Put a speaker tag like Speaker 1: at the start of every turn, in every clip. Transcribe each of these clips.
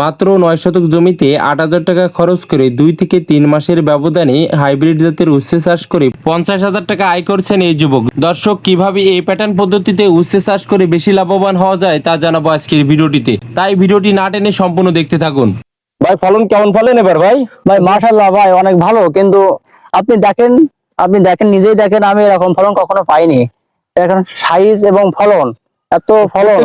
Speaker 1: মাত্র নয় শতক জমিতে আট হাজার টাকা খরচ করে দুই থেকে তিন মাসের ব্যবধানে হাইব্রিড জাতের উচ্ছে চাষ করে পঞ্চাশ হাজার টাকা আয় করছেন এই যুবক। দর্শক কীভাবে এই প্যাটার্ন পদ্ধতিতে উচ্ছে চাষ করে বেশি লাভবান হওয়া যায় তা জানাব আজকের ভিডিওটিতে। তাই ভিডিওটি না টেনে সম্পূর্ণ দেখতে থাকুন।
Speaker 2: ভাই ফলন কেমন ফলেন এবার ভাই?
Speaker 3: ভাই মাশাল্লাহ ভাই অনেক ভালো। কিন্তু আপনি দেখেন আপনি দেখেন নিজেই দেখেন আমি এরকম ফলন কখনো পাইনি। এখন সাইজ এবং ফলন এত ফলন?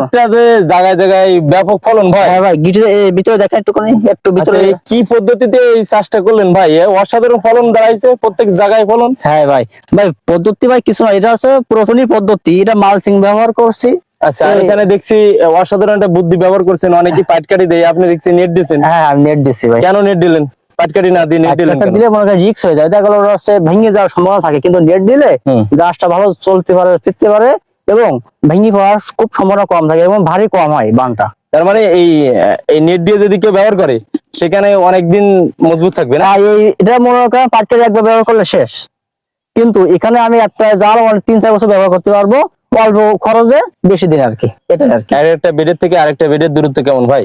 Speaker 2: জায়গায় জায়গায় ব্যাপক ফলন ভাই।
Speaker 3: হ্যাঁ ভাই গিটে ভিতরে দেখেন একটুখানি একটু
Speaker 2: আচ্ছা,
Speaker 3: ভিতরে
Speaker 2: কি পদ্ধতিতে এই চাষটা করলেন ভাই? অসাধারণ ফলন দাঁড়াইছে প্রত্যেক জায়গায় ফলন।
Speaker 3: হ্যাঁ ভাই। ভাই পদ্ধতি ভাই কিছু না এটা হচ্ছে প্রথমই পদ্ধতি এটা মালসিং ব্যবহার করছি।
Speaker 2: আচ্ছা এখানে দেখছি অসাধারণ একটা বুদ্ধি ব্যবহার করছেন অনেকে পাটকাটি দেয়। আপনি দেখছি নেট দিছেন।
Speaker 3: হ্যাঁ আমি নেট দিছি ভাই।
Speaker 2: কেন নেট দিলেন? পাটকাটি না দিয়ে নেট দিলেন
Speaker 3: দিলে মনে করেন রিক্স হয়ে যায়। দেখা গেলো হচ্ছে ভেঙে যাওয়ার সম্ভাবনা থাকে কিন্তু নেট দিলে। গাছটা ভালো চলতে পারে ফিরতে পারে। এবং ভেঙে পড়ার খুব সম্ভাবনা কম থাকে এবং ভারী কম হয় বানটা।
Speaker 2: তার মানে এই এই নেট দিয়ে যদি কেউ ব্যবহার করে সেখানে অনেকদিন মজবুত থাকবে না?
Speaker 3: এই এটা মনে করেন পাটকারি একবার ব্যবহার করলে শেষ। কিন্তু এখানে আমি একটা জাল তিন চার বছর ব্যবহার করতে পারব অল্প খরচে বেশি দিন আর কি এটা আর কি।
Speaker 2: একটা বেডের থেকে আরেকটা বেডের দূরত্ব কেমন ভাই?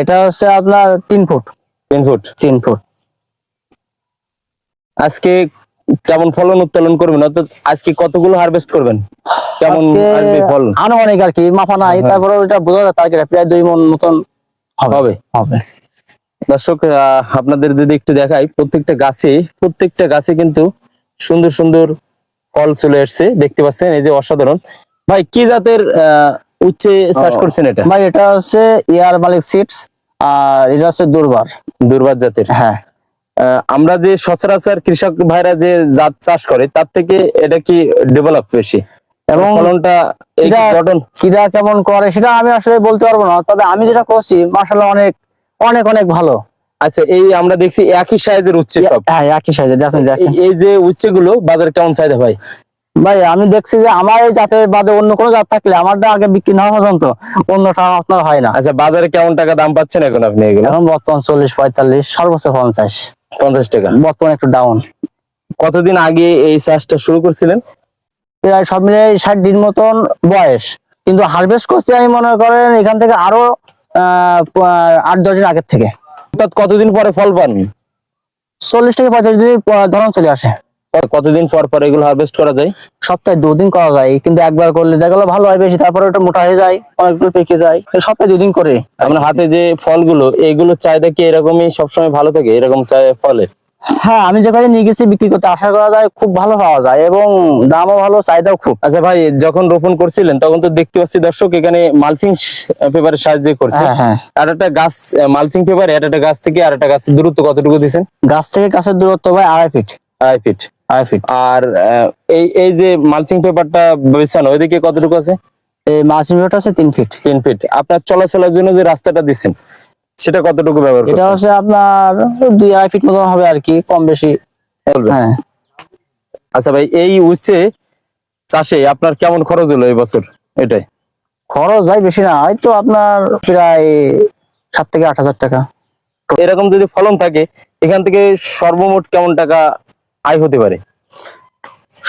Speaker 3: এটা হচ্ছে আপনার তিন ফুট।
Speaker 2: তিন ফুট?
Speaker 3: তিন ফুট।
Speaker 2: আজকে কেমন ফলন উত্তোলন করবেন? অর্থাৎ আজকে কতগুলো হারভেস্ট করবেন? কেমন আসবে ফল?
Speaker 3: আনুমানিক আর কি মাপা নাই
Speaker 2: হ্যাঁ।
Speaker 3: তারপরে ওটা বোঝা যায় টার্গেট প্রায় দুই মন মতন হবে।
Speaker 2: হবে। দর্শক আপনাদের যদি একটু দেখাই প্রত্যেকটা গাছে প্রত্যেকটা গাছে কিন্তু সুন্দর সুন্দর ফল চলে আসছে দেখতে পাচ্ছেন এই যে অসাধারণ। ভাই কি জাতের উচ্ছে চাষ করছেন এটা?
Speaker 3: ভাই এটা হচ্ছে ইয়ার মালিক সিটস আর এটা হচ্ছে দুর্বার।
Speaker 2: দুর্বার জাতের?
Speaker 3: হ্যাঁ।
Speaker 2: আমরা যে সচরাচর কৃষক ভাইরা যে জাত চাষ করে তার থেকে এটা কি ডেভেলপ বেশি? এবং ফলনটা
Speaker 3: কিরা কেমন করে সেটা আমি আসলে বলতে পারব না। তবে আমি যেটা করছি মাসাল্লাহ অনেক অনেক অনেক ভালো।
Speaker 2: আচ্ছা এই আমরা দেখছি একই সাইজের উচ্ছে সব।
Speaker 3: হ্যাঁ একই সাইজে দেখেন দেখেন।
Speaker 2: এই- যে উচ্ছে গুলো বাজারে কেমন চাহিদা ভাই?
Speaker 3: ভাই আমি দেখছি যে আমার এই জাতের বাদে অন্য কোনো জাত থাকলে আমারটা আগে বিক্রি না পর্যন্ত অন্যটা আপনার হয় না।
Speaker 2: আচ্ছা বাজারে কেমন টাকা দাম পাচ্ছেন এখন আপনি এগুলো?
Speaker 3: এখন বর্তমান চল্লিশ পঁয়তাল্লিশ সর্বোচ্চ পঞ্চাশ।
Speaker 2: পঞ্চাশ টাকা।
Speaker 3: বর্তমান একটু ডাউন
Speaker 2: কতদিন আগে এই চাষটা শুরু করছিলেন?
Speaker 3: প্রায় সব মিলে ষাট দিন মতন বয়স। কিন্তু হারভেস্ট করছি আমি মনে করেন এখান থেকে আরও আহ, আট দশ দিন আগের থেকে।
Speaker 2: কতদিন পরে ফল পান?
Speaker 3: চল্লিশ থেকে পঁয়তাল্লিশ দিন ধরন চলে আসে।
Speaker 2: কতদিন পর পর এগুলো হারভেস্ট করা যায়?
Speaker 3: সপ্তাহে দুদিন করা যায় কিন্তু একবার করলে দেখা গেলো ভালো হয় বেশি তারপরে ওটা মোটা হয়ে যায় অনেকগুলো পেকে যায় সপ্তাহে দুদিন করে।
Speaker 2: আপনার হাতে যে ফলগুলো এগুলো চাহিদা কি এরকমই সবসময় ভালো থাকে এরকম চাই ফলের
Speaker 3: হ্যাঁ আমি যেখানে নিয়ে গেছি বিক্রি করতে আশা করা যায় খুব ভালো পাওয়া যায় এবং দামও ভালো চাহিদাও খুব।
Speaker 2: আচ্ছা ভাই যখন রোপণ করছিলেন তখন তো দেখতে পাচ্ছি দর্শক এখানে মালচিং পেপারের সাহায্যে করছে।
Speaker 3: হ্যাঁ হ্যাঁ।
Speaker 2: আর একটা গাছ মালচিং পেপার আর একটা গাছ থেকে আর একটা গাছের দূরত্ব কতটুকু দিচ্ছেন?
Speaker 3: গাছ থেকে গাছের দূরত্ব ভাই আড়াই ফিট
Speaker 2: আড়াই ফিট
Speaker 3: আড়াই ফিট
Speaker 2: আর এই এই যে মালচিং পেপারটা বিছানো ওইদিকে কতটুকু আছে?
Speaker 3: এই মাছ পেপারটা আছে তিন ফিট
Speaker 2: তিন ফিট আপনার চলাচলের জন্য যে রাস্তাটা দিচ্ছেন সেটা কতটুকু ব্যবহার
Speaker 3: এটা হচ্ছে আপনার দুই আড়াই ফিট মতন হবে আর কি কম বেশি। হ্যাঁ।
Speaker 2: আচ্ছা ভাই এই উচ্ছে চাষে আপনার কেমন খরচ হলো এই বছর? এটাই।
Speaker 3: খরচ ভাই বেশি না হয়তো আপনার প্রায় সাত থেকে আট হাজার টাকা।
Speaker 2: এরকম যদি ফলন থাকে এখান থেকে সর্বমোট কেমন টাকা আয় হতে পারে?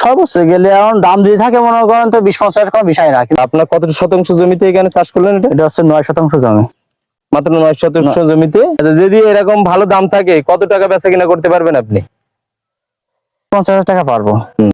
Speaker 3: সর্বোচ্চ গেলে এখন দাম যদি থাকে মনে করেন তো বিশ পঞ্চাশ কোনো বিষয় না
Speaker 2: আপনার কত শতাংশ জমিতে এখানে চাষ করলেন এটা?
Speaker 3: এটা হচ্ছে নয় শতাংশ জমি।
Speaker 2: মাত্র নয়। শতাংশ জমিতে। আচ্ছা যদি এরকম ভালো দাম থাকে কত টাকা বেচা কিনা করতে পারবেন আপনি?
Speaker 3: পঞ্চাশ টাকা পারব।